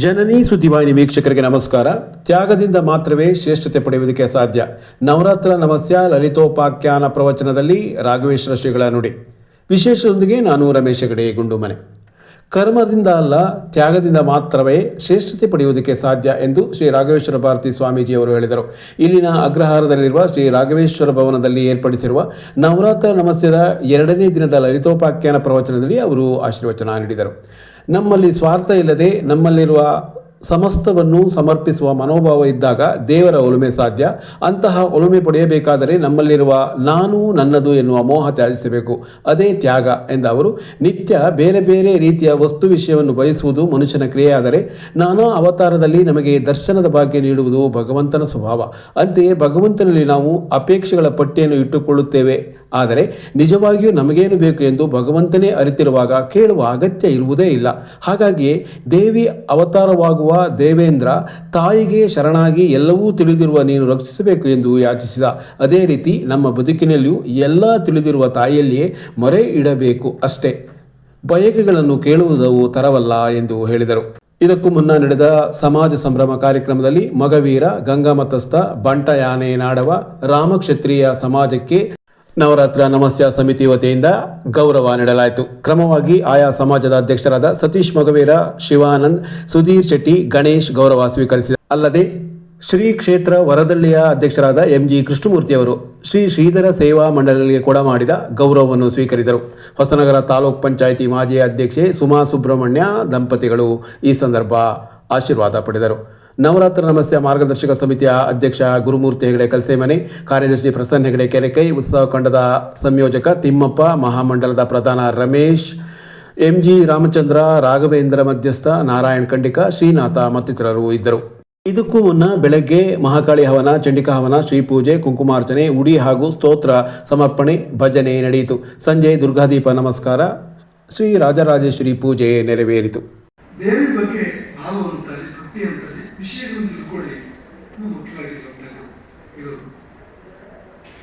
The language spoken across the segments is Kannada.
ಜನನಿ ಸುದ್ದಿವಾಹಿನಿ ವೀಕ್ಷಕರಿಗೆ ನಮಸ್ಕಾರ. ತ್ಯಾಗದಿಂದ ಮಾತ್ರವೇ ಶ್ರೇಷ್ಠತೆ ಪಡೆಯುವುದಕ್ಕೆ ಸಾಧ್ಯ. ನವರಾತ್ರ ನಮಸ್ಯ ಲಲಿತೋಪಾಖ್ಯಾನ ಪ್ರವಚನದಲ್ಲಿ ರಾಘವೇಶ್ವರ ಶ್ರೀಗಳ ನುಡಿ. ವಿಶೇಷದೊಂದಿಗೆ ನಾನು ರಮೇಶ ಹೆಗಡೆ ಗುಂಡುಮನೆ ಕರ್ಮದಿಂದ ಅಲ್ಲ, ತ್ಯಾಗದಿಂದ ಮಾತ್ರವೇ ಶ್ರೇಷ್ಠತೆ ಪಡೆಯುವುದಕ್ಕೆ ಸಾಧ್ಯ ಎಂದು ಶ್ರೀ ರಾಘವೇಶ್ವರ ಭಾರತಿ ಸ್ವಾಮೀಜಿಯವರು ಹೇಳಿದರು. ಇಲ್ಲಿನ ಅಗ್ರಹಾರದಲ್ಲಿರುವ ಶ್ರೀ ರಾಘವೇಶ್ವರ ಭವನದಲ್ಲಿ ಏರ್ಪಡಿಸಿರುವ ನವರಾತ್ರ ನಮಸ್ಯದ ಎರಡನೇ ದಿನದ ಲಲಿತೋಪಾಖ್ಯಾನ ಪ್ರವಚನದಲ್ಲಿ ಅವರು ಆಶೀರ್ವಚನ ನೀಡಿದರು. ನಮ್ಮಲ್ಲಿ ಸ್ವಾರ್ಥ ಇಲ್ಲದೆ ನಮ್ಮಲ್ಲಿರುವ ಸಮಸ್ತವನ್ನು ಸಮರ್ಪಿಸುವ ಮನೋಭಾವ ಇದ್ದಾಗ ದೇವರ ಒಲುಮೆ ಸಾಧ್ಯ. ಅಂತಹ ಒಲುಮೆ ಪಡೆಯಬೇಕಾದರೆ ನಮ್ಮಲ್ಲಿರುವ ನಾನು ನನ್ನದು ಎನ್ನುವ ಮೋಹ ತ್ಯಾಜಿಸಬೇಕು. ಅದೇ ತ್ಯಾಗ ಎಂದ ಅವರು ನಿತ್ಯ ಬೇರೆ ಬೇರೆ ರೀತಿಯ ವಸ್ತು ವಿಷಯವನ್ನು ಬಯಸುವುದು ಮನುಷ್ಯನ ಕ್ರಿಯೆಯಾದರೆ ನಾನಾ ಅವತಾರದಲ್ಲಿ ನಮಗೆ ದರ್ಶನದ ಭಾಗ್ಯ ನೀಡುವುದು ಭಗವಂತನ ಸ್ವಭಾವ. ಅಂತೆಯೇ ಭಗವಂತನಲ್ಲಿ ನಾವು ಅಪೇಕ್ಷೆಗಳ ಪಟ್ಟಿಯನ್ನು ಇಟ್ಟುಕೊಳ್ಳುತ್ತೇವೆ. ಆದರೆ ನಿಜವಾಗಿಯೂ ನಮಗೇನು ಬೇಕು ಎಂದು ಭಗವಂತನೇ ಅರಿತಿರುವಾಗ ಕೇಳುವ ಅಗತ್ಯ ಇರುವುದೇ ಇಲ್ಲ. ಹಾಗಾಗಿಯೇ ದೇವಿ ಅವತಾರವಾಗುವ ದೇವೇಂದ್ರ ತಾಯಿಗೆ ಶರಣಾಗಿ ಎಲ್ಲವೂ ತಿಳಿದಿರುವ ನೀನು ರಕ್ಷಿಸಬೇಕು ಎಂದು ಯಾಚಿಸಿದ. ಅದೇ ರೀತಿ ನಮ್ಮ ಬದುಕಿನಲ್ಲಿಯೂ ಎಲ್ಲ ತಿಳಿದಿರುವ ತಾಯಿಯಲ್ಲಿಯೇ ಮೊರೆ ಇಡಬೇಕು ಅಷ್ಟೇ. ಬಯಕೆಗಳನ್ನು ಕೇಳುವುದು ತರವಲ್ಲ ಎಂದು ಹೇಳಿದರು. ಇದಕ್ಕೂ ಮುನ್ನ ನಡೆದ ಸಮಾಜ ಸಂಭ್ರಮ ಕಾರ್ಯಕ್ರಮದಲ್ಲಿ ಮಗವೀರ ಗಂಗಾಮತಸ್ಥ ಬಂಟಯಾನೆ ನಾಡವ, ರಾಮಕ್ಷತ್ರಿಯ ಸಮಾಜಕ್ಕೆ ನವರಾತ್ರ ನಮಸ್ಯ ಸಮಿತಿ ವತಿಯಿಂದ ಗೌರವ ನೀಡಲಾಯಿತು. ಕ್ರಮವಾಗಿ ಆಯಾ ಸಮಾಜದ ಅಧ್ಯಕ್ಷರಾದ ಸತೀಶ್ ಮಗವೇರ, ಶಿವಾನಂದ್, ಸುಧೀರ್ ಶೆಟ್ಟಿ, ಗಣೇಶ್ ಗೌರವ ಸ್ವೀಕರಿಸಿದ ಅಲ್ಲದೆ ಶ್ರೀ ಕ್ಷೇತ್ರ ವರದಳ್ಳಿಯ ಅಧ್ಯಕ್ಷರಾದ ಎಂ ಜಿ ಕೃಷ್ಣಮೂರ್ತಿಯವರು ಶ್ರೀ ಶ್ರೀಧರ ಸೇವಾ ಮಂಡಳಿಗೆ ಕೂಡ ಮಾಡಿದ ಗೌರವವನ್ನು ಸ್ವೀಕರಿಸಿದರು ಹೊಸನಗರ ತಾಲೂಕ್ ಪಂಚಾಯಿತಿ ಮಾಜಿ ಅಧ್ಯಕ್ಷೆ ಸುಮಾ ಸುಬ್ರಹ್ಮಣ್ಯ ದಂಪತಿಗಳು ಈ ಸಂದರ್ಭ ಆಶೀರ್ವಾದ ಪಡೆದರು. ನವರಾತ್ರ ನಮಸ್ಯ ಮಾರ್ಗದರ್ಶಕ ಸಮಿತಿಯ ಅಧ್ಯಕ್ಷ ಗುರುಮೂರ್ತಿ ಹೆಗಡೆ ಕಲ್ಸೇಮನೆ, ಕಾರ್ಯದರ್ಶಿ ಪ್ರಸನ್ನ ಹೆಗಡೆ ಕೆರೆಕೈ, ಉತ್ಸವ ಕಂಡದ ಸಂಯೋಜಕ ತಿಮ್ಮಪ್ಪ, ಮಹಾಮಂಡಲದ ಪ್ರಧಾನ ರಮೇಶ್, ಎಂಜಿ ರಾಮಚಂದ್ರ, ರಾಘವೇಂದ್ರ ಮಧ್ಯಸ್ಥ ನಾರಾಯಣ್ ಖಂಡಿಕ, ಶ್ರೀನಾಥ ಮತ್ತಿತರರು ಇದ್ದರು. ಇದಕ್ಕೂ ಮುನ್ನ ಬೆಳಗ್ಗೆ ಮಹಾಕಾಳಿ ಹವನ, ಚಂಡಿಕಾ ಹವನ ಶ್ರೀ ಪೂಜೆ ಕುಂಕುಮಾರ್ಚನೆ, ಉಡಿ ಹಾಗೂ ಸ್ತೋತ್ರ ಸಮರ್ಪಣೆ, ಭಜನೆ ನಡೆಯಿತು. ಸಂಜೆ ದುರ್ಗಾದೀಪ ನಮಸ್ಕಾರ. ಶ್ರೀ ರಾಜರಾಜೇಶ್ವರಿ ಪೂಜೆ ನೆರವೇರಿತು.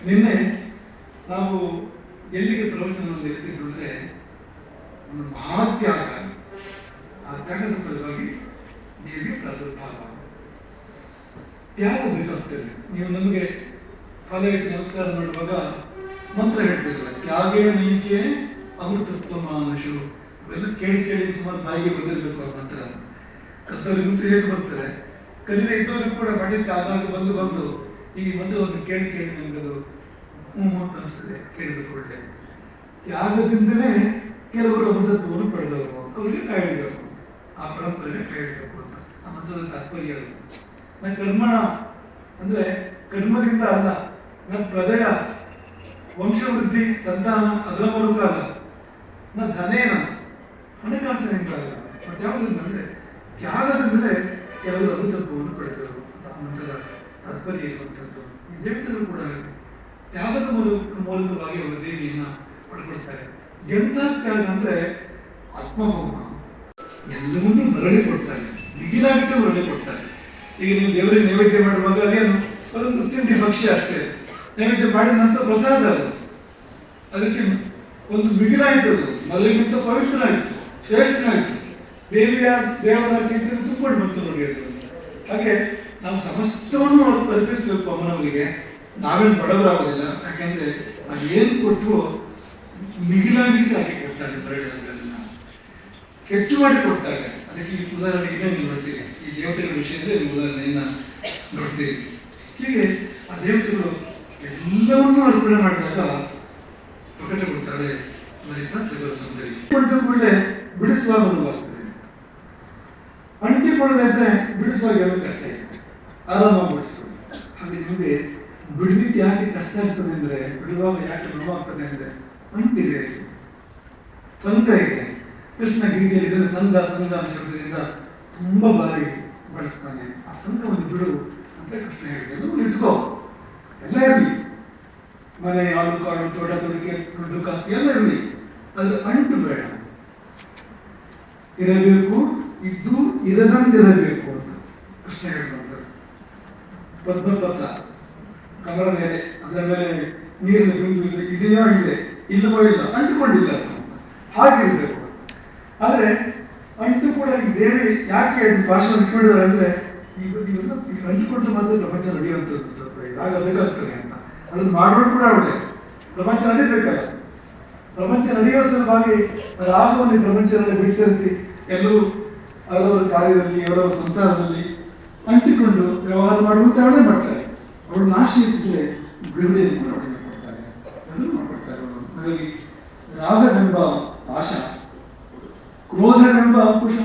ನಿನ್ನೆ ನಾವು ಎಲ್ಲಿಗೆ ಪ್ರವಚನವನ್ನು ನಿಲ್ಲಿಸಿದ್ರು ಅಂದರೆ ಒಂದು ಮಹಾತ್ಯಾಗ, ಆ ತ್ಯಾಗದ ಫಲವಾಗಿ ದೇವಿ ಪ್ರಾದುರ್ಭಾವ. ತ್ಯಾಗ ಬೇಕಾಗ್ತದೆ. ನೀವು ನಮಗೆ ಫಲ ಇಟ್ಟು ನಮಸ್ಕಾರ ಮಾಡುವಾಗ ಮಂತ್ರ ಹೇಳ್ತಿರಲ್ಲ, ತ್ಯಾಗೇ ನೀಕೆ ಅಮೃತತ್ವ ಮಾನುಷು ಇವೆಲ್ಲ ಕೇಳಿ ಕೇಳಿ ಸುಮಾರು ಬಾಯಿಗೆ ಬಂದಿರಬೇಕು ಆ ಮಂತ್ರ. ಕರ್ತವ್ಯ ಗುರುತು ಹೇಗೆ ಬರ್ತಾರೆ. ಕಲಿದ ಇದ್ದವರು ಕೂಡ ಮಾಡಿದ್ದೆ ಆಗಾಗ ಬಂದು ಬಂದು ಈ ಮಂತ್ರವನ್ನು ಕೇಳಿ ಕೇಳಿ ನಮಗದು ಅಂತ ಅನಿಸ್ತದೆ ಕೇಳಿದ ಕೂಡಲೇ ತ್ಯಾಗದಿಂದಲೇ ಕೆಲವರು ಅಮೃತತ್ವವನ್ನು ಪಡೆದವರು. ಅವರಿಗೆ ಕಾಯಬೇಕು. ಆ ಪರಂಪರೆಗೆ ಕಾಯಿಡಬೇಕು ಅಂತ. ಆ ಮಂತ್ರದ ತಾತ್ಪರ್ಯ ನನ್ನ ಕರ್ಮಣ ಅಂದ್ರೆ ಕರ್ಮದಿಂದ ಅಲ್ಲ ನ ಪ್ರಜೆಯ ವಂಶವೃದ್ಧಿ, ಸಂತಾನ, ಅದರ ಮೂಲಕ ಅಲ್ಲ. ನ ಧನೇನ, ಹಣಕಾಸಿನಿಂದ ಅಲ್ಲ. ಮತ್ತೆ ಯಾವುದರಿಂದ ಅಂದ್ರೆ ತ್ಯಾಗದಿಂದಲೇ ಕೆಲವರು ಅಮೃತತ್ವವನ್ನು ಪಡೆದರು ಆ ಮಂತ್ರದ ತಾತ್ಪರ್ಯ ಇರುವಂಥದ್ದು ಈ ದೇವತೆಗಳು ಕೂಡ ಹಾಗೆ. ತ್ಯಾಗದ ಮೂಲಕ ಮೂಲಕವಾಗಿ ಅವರು ದೇವಿಯನ್ನ ಪಡ್ಕೊಳ್ತಾರೆ. ಎಂಥ ತ್ಯಾಗ ಅಂದರೆ ಆತ್ಮಭೌಮ ಎಲ್ಲವನ್ನೂ ಮರಳಿ ಕೊಡ್ತಾರೆ. ಮಿಗಿಲಾಗಿಸಿ ಮರಳಿ ಕೊಡ್ತಾರೆ. ಈಗ ನೀವು ದೇವರಿಗೆ ನೈವೇದ್ಯ ಮಾಡುವಾಗ ಅದೇನು? ಅದೊಂದು ಅತ್ಯಂತ ಭಕ್ಷ್ಯ ಆಗ್ತದೆ ನೈವೇದ್ಯ ಮಾಡಿದ ನಂತರ ಪ್ರಸಾದ ಅದು. ಅದಕ್ಕೆ ಒಂದು ಮಿಗಿಲಾಯಿತು ಅದು ಮೊದಲಿಗಿಂತ ಪವಿತ್ರ ಆಯಿತು ಶ್ರೇಷ್ಠ ಆಯಿತು ದೇವಿಯ ದೇವರ ಕೀರ್ತಿ ತುಂಬಿಕೊಂಡು ಬಂತು ನೋಡಿ ಅದು ಹಾಗೆ ನಾವು ಸಮಸ್ತವನ್ನು ಅರ್ಪಿಸಬೇಕು ಅಮ್ಮನವರಿಗೆ. ನಾವೇನು ಬಡವರಾಗೋದಿಲ್ಲ. ಯಾಕೆಂದ್ರೆ ನಾವು ಏನು ಕೊಟ್ಟರು ಮಿಗಿಲಾಗಿಸಿ ಹಾಕಿ ಕೊಡ್ತಾರೆ ಪ್ರಯೋಜನಗಳನ್ನ ಹೆಚ್ಚು ಮಾಡಿ ಕೊಡ್ತಾರೆ ಅದಕ್ಕೆ ಈ ಉದಾಹರಣೆ ಇದೆ ನೀವು ಈ ದೇವತೆಗಳ ವಿಷಯದಲ್ಲಿ ಉದಾಹರಣೆಯನ್ನ ನೋಡ್ತೀರಿ ಹೀಗೆ ಆ ದೇವತೆಗಳು ಎಲ್ಲವನ್ನೂ ಅರ್ಪಣೆ ಮಾಡಿದಾಗ ಪ್ರಕಟಗೊಳ್ತಾಳೆ ಕೊಡ್ತಾರೆ ತ್ರಿಪುರ ಸುಂದರಿ ಕೊಟ್ಟ ಕೂಡಲೇ ಬಿಡಿಸುವಾಗ ಅನುಭವಾಗ್ತದೆ ಅಂಟಿಕೊಳ್ಳದೆ ಇದ್ರೆ ಬಿಡಿಸುವಾಗ ಏನೂ ಇಲ್ಲ ಆರಾಮಾಗಿ ಬಿಡಿಸ್ಬೋದು ಹಾಗೆ ನಿಮಗೆ ಯಾಕೆ ಕಷ್ಟ ಆಗ್ತದೆ ಅಂದರೆ, ಬಿಡುವಾಗ ಯಾಕೆ ನೋವಾಗ್ತದೆ ಅಂದರೆ, ಅಂಟಿದೆ. ಸಂಘ ಇದೆ. ಕೃಷ್ಣ ಗೀತೆಯಲ್ಲಿ ಇದನ್ನು ಸಂಘ ಸಂಘ ಶಬ್ದದಿಂದ ತುಂಬಾ ಬಾರಿ ಬಳಸ್ತಾನೆ. ಆ ಸಂಘವನ್ನು ಬಿಡು ಅಂತ ಕೃಷ್ಣ ಹೇಳಿದೆ. ಎಲ್ಲವೂ ಇಟ್ಕೋ ಎಲ್ಲ ಇರಲಿ. ಮನೆ ಆಳು ಕಾಳು, ತೋಟ ತೊಡಕೆ ದುಡ್ಡು, ಕಾಸು ಎಲ್ಲ ಇರಲಿ. ಅದ್ರ ಅಂಟು ಬೇಡ. ಇರಬೇಕು, ಇದ್ದು ಇರದಂತಿರಬೇಕು ಅಂತ ಕೃಷ್ಣ ಹೇಳುವಂಥದ್ದು ಪದ್ಮಪತ್ರ. ಕಮಲದ ಎಲೆ ಅದರ ಮೇಲೆ ನೀರಿನ ಬಿಂದು ಇದೆ ಇದೆಯೋ ಇದೆ, ಇಲ್ಲವೋ ಇಲ್ಲ ಅಂಟುಕೊಂಡಿಲ್ಲ ಹಾಗಿರಬೇಕು ಆದರೆ ಅಂಟು ಕೂಡ ಈ ದೇವಿ ಯಾಕೆ ಅದು ಭಾಷಣ ಇಟ್ಕೊಂಡಿದ್ದಾರೆ ಈ ಈಗ ಇವೆಲ್ಲ ಈಗ ಅಂಟಿಕೊಂಡು ಬಂದು ಪ್ರಪಂಚ ನಡೆಯುವಂಥದ್ದು ಆಗ ಬೇಕಾಗ್ತದೆ ಅಂತ. ಅದನ್ನು ಮಾಡೋದು ಕೂಡ ಅವಳೆ ಪ್ರಪಂಚ ನಡೀಬೇಕಲ್ಲ ಪ್ರಪಂಚ ನಡೆಯುವ ಸಲುವಾಗಿ ಈ ಪ್ರಪಂಚದಲ್ಲಿ ಬಿತ್ತರಿಸಿ ಎಲ್ಲರೂ ಅವರವರ ಕಾರ್ಯದಲ್ಲಿ, ಅವರವರ ಸಂಸಾರದಲ್ಲಿ ಅಂಟಿಕೊಂಡು ವ್ಯವಹಾರ ಮಾಡುವಂತ ಅವಳೇ ಮಾಡ್ತಾರೆ ಅವಳು ಆಶ್ರಯಿಸಿದ್ರೆ ಬಿಡುಗಡೆ ಅವಳಿಗೆ ಕೊಡ್ತಾರೆ ಎಲ್ಲರೂ ಮಾಡ್ಕೊಡ್ತಾರೆ ಅವರು. ಹಾಗಾಗಿ ರಾಗವೆಂಬ ಆಶಾ ಕ್ರೋಧವೆಂಬ ಅಂಕುಶ